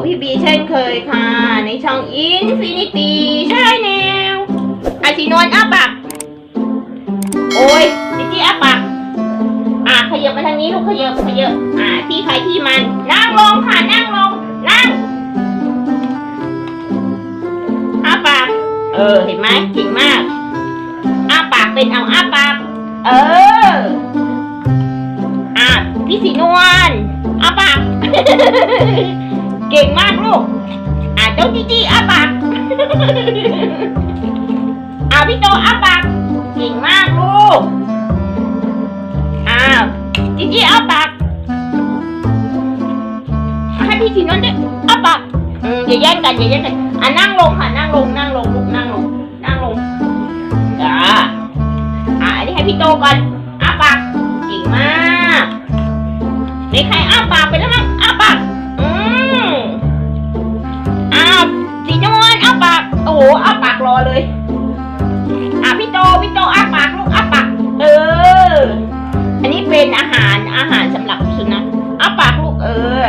กับพี่บีเช่นเคยค่ะ ในช่อง Infinity Channel ไอซีนวลอ้าปากโอ้ยจิจี้อ้าปากอะขยับมาทางนี้ลูกขยับขยับอะที่ใครที่มัน นั่งลงค่ะ นั่งลง นั่งอ้าปากเออ เห็นไหมเก่งมากอ้าปากเป็นเอาอ้าปากเอออะพี่สีนวลอ้าปาก เก่งมากลูก อะเจ้าจีจี้อ้าปากอะพี่โตอาปากเก่งมากลูกอาจีจี้อ้าปากให้พี่สีนวลด้วยอาปากอย่าแย่งกันอย่าแย่งกัน อะนั่งลงค่ะนั่งลงนั่งลงลูกนั่งลงนั่งลงจ้าอะอันนี้ให้พี่โตก่อนอาปากเก่งมาก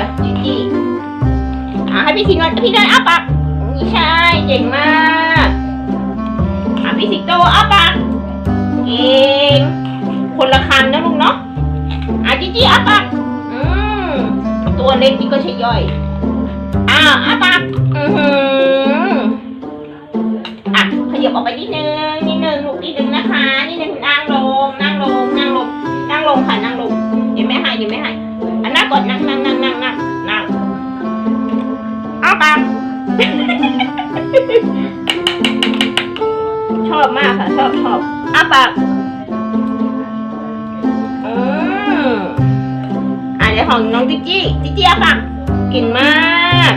ออจีจีอะให้พี่สีนวลพี่นวลอ้าปากนี่ใช่เก่งมากอะพี่สิงโตอ้าปากเก่งคนละคำนะลูกเนาะอะจีจีอ้าปากอืมตัวเล็กนี่ก็ใช่ย่อยอ้าวอ้าปากอือหืออะขยับออกไปนิดนึง มากค่ะ ชอบชอบอ้าปากอืมอะเดี๋ยวของน้องจิจี้จิจี้อ้าปากก่งมาก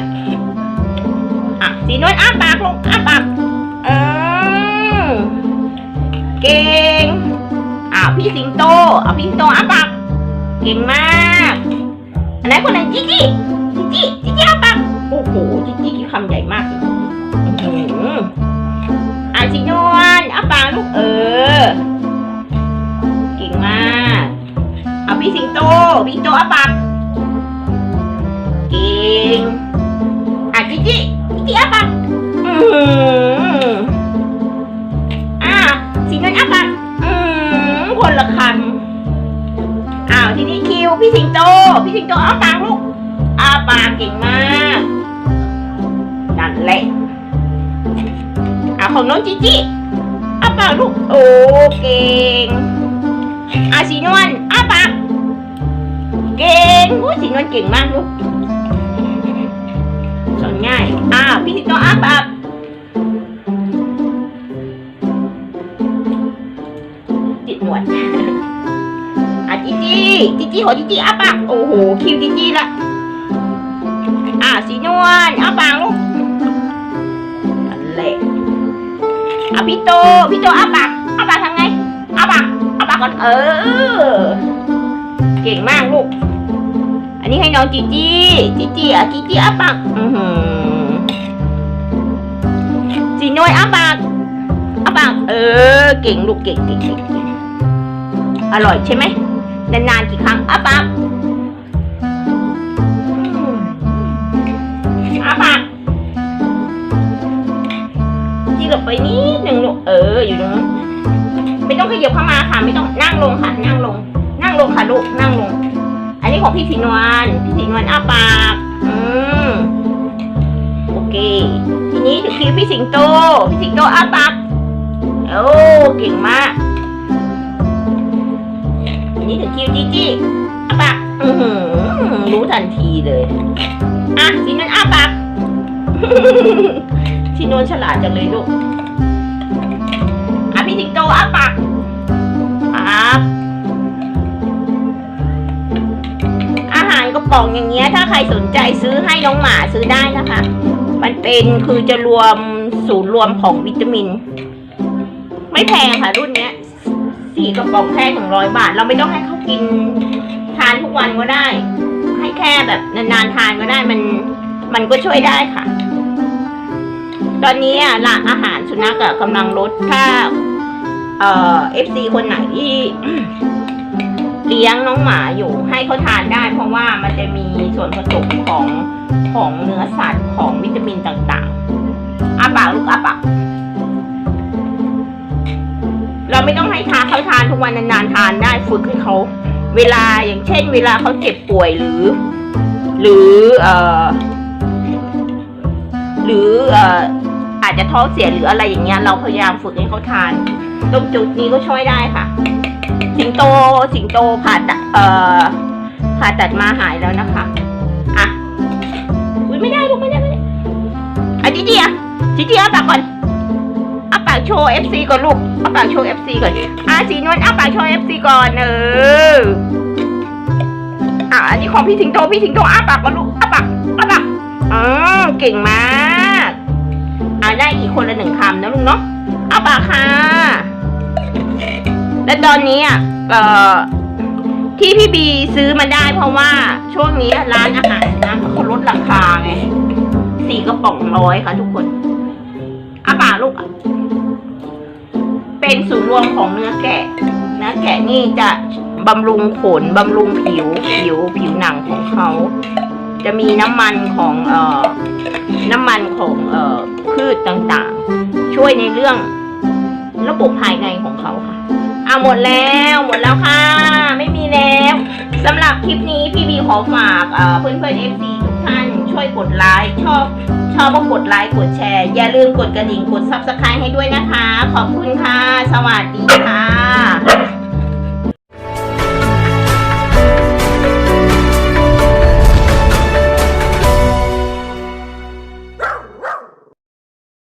อะสีนวลอ้าปากลงอ้าปากอืมเก่งอะพี่สิงโตอะพี่สิงโตอ้าปากเก่งมากอันไหนคนไหนจิจี้จิจี้จิจี้อ้าปากโอ้โหจิจี้กินคำใหญ่มาก ตาลูกเออ เก่งมาก เอาพี่สิงโต พี่สิงโตอาปากเก่งอะจิจิจิจิอาปากอืออะสีนวลอ้าปากอืมคนละคำอ้าวทีนี้คิวพี่สิงโต พี่สิงโตอาปากลูกอาปากเก่งมากนั่นแหละอะของน้องจิจิ ปากลูก โอ้เก่งอะสีนวลอ้าปากเก่งโอ้สีนวลเก่งมากลูกสอนง่ายอะพี่สิงอ้าปากติดหนวดอะจิจิจิจิขอจิจิอ้าปากโอ้โหคิวจิจิละอะสีนวลอ้าปากลูก อะพี่โต พี่โตอาปากอาปากทำไงอาปากอาปากก่อนเออ เก่งมากลูก อันนี้ให้น้องจีจี้จีจี้อะจีจี้อ้าปากอือหือจีนวยอาปากอาปากเออ เก่งลูกเก่งเก่งเก่งอร่อยใช่ไหมนานๆกี่ครั้งอาปากอาปากที่หลบไปนิดหนึ่ อออยู่ตรงนั้นไม่ต้องขยับเข้ามาค่ะ ไม่ต้องนั่งลงค่ะ นั่งลง นั่งลงค่ะลูกนั่งลง อันนี้ของพี่สีนวลพี่สีนวลอ้าปากอืมโอเค ทีนี้ถึงคิวพี่สิงโตพี่สิงโตอ้าปากโอ้เก่งมากทีนี้ถึงคิวจีจี้อ้าปากอือหือรู้ทันทีเลยอะสีนวลอ้าปากที่โนนฉลาดจังเลยลูก อะพี่สิงโตอ้าปากครับอาหารกระป๋องอย่างเงี้ย ถ้าใครสนใจซื้อให้น้องหมาซื้อได้นะคะ มันเป็นคือจะรวมศูนย์รวมของวิตามิน ไม่แพงค่ะรุ่นเนี้ยสี่กระป๋องแค่ถึงร้อยบาท เราไม่ต้องให้เขากินทานทุกวันก็ได้ ให้แค่แบบนานๆทานก็ได้มัน มันก็ช่วยได้ค่ะ ตอนนี้อะร้าอาหารสุนัขอะกำลังลดถ้า เอ่อฟซีคนไหนที่เลี้ยงน้องหมาอยู่ให้เขาทานได้ เพราะว่ามันจะมีส่วนผสมของของเนื้อสัตว์ของวิตามินต่างๆอาปากลูกอาปากเราไม่ต้องให้ทานเขาทานทุกวันนานๆทานได้ฝึกให้เขาเวลาอย่างเช่น เวลาเขาเจ็บป่วยหรือ หรือเอ่อหรือเอ่ออาจจะท้องเสียหรืออะไรอย่างเงี้ยเราพยายามฝึกให้เขาทาน ตรงจุดนี้ก็ช่วยได้ค่ะ สิงโตสิงโตผ่าตัดเอ่อผ่าตัดมาหายแล้วนะคะอะอุ้ยไม่ได้ลูกไม่ได้ไม่ได้อะจีจีอะจีจีเอาปากก่อนเอาปากโชว์ FC ก่อนลูกเอาปากโชว์ FC ก่อนอะสีนวลเอาปากโชว์ FC ก่อนเอออะอันนี้ของพี่สิงโตพี่สิงโตอ้าปากก่อนลูกอ้าปากอ้าปากอืมเก่งมากอะได้อีกคนละหนึ่งคำนะลุงเนาะอ้าปากค่ะ และตอนนี้อะเอ่อที่พี่บีซื้อมาได้เพราะว่าช่วงนี้ร้านอาหารนะเขาลดราคาไงสี่กระป๋องร้อยค่ะทุกคนอาป่าลูกเป็นศูนย์รวมของเนื้อแกะเนื้อแกะนี่จะบำรุงขนบำรุงผิวผิวผิวหนังของเขา จะมีน้ำมันของเอ่อน้ำมันของเอ่อพืชต่างๆ ช่วยในเรื่องระบบภายในของเขาค่ะ เอาหมดแล้วหมดแล้วค่ะ ไม่มีแล้วสำหรับคลิปนี้พี่บีขอฝากเอ่อเพื่อนเพื่อนเอฟซีทุกท่านช่วยกดไลค์ชอบชอบก็กดไลค์กดแชร์ อย่าลืมกดกระดิ่งกดซับสไครต์ให้ด้วยนะคะ ขอบคุณค่ะ สวัสดีค่ะ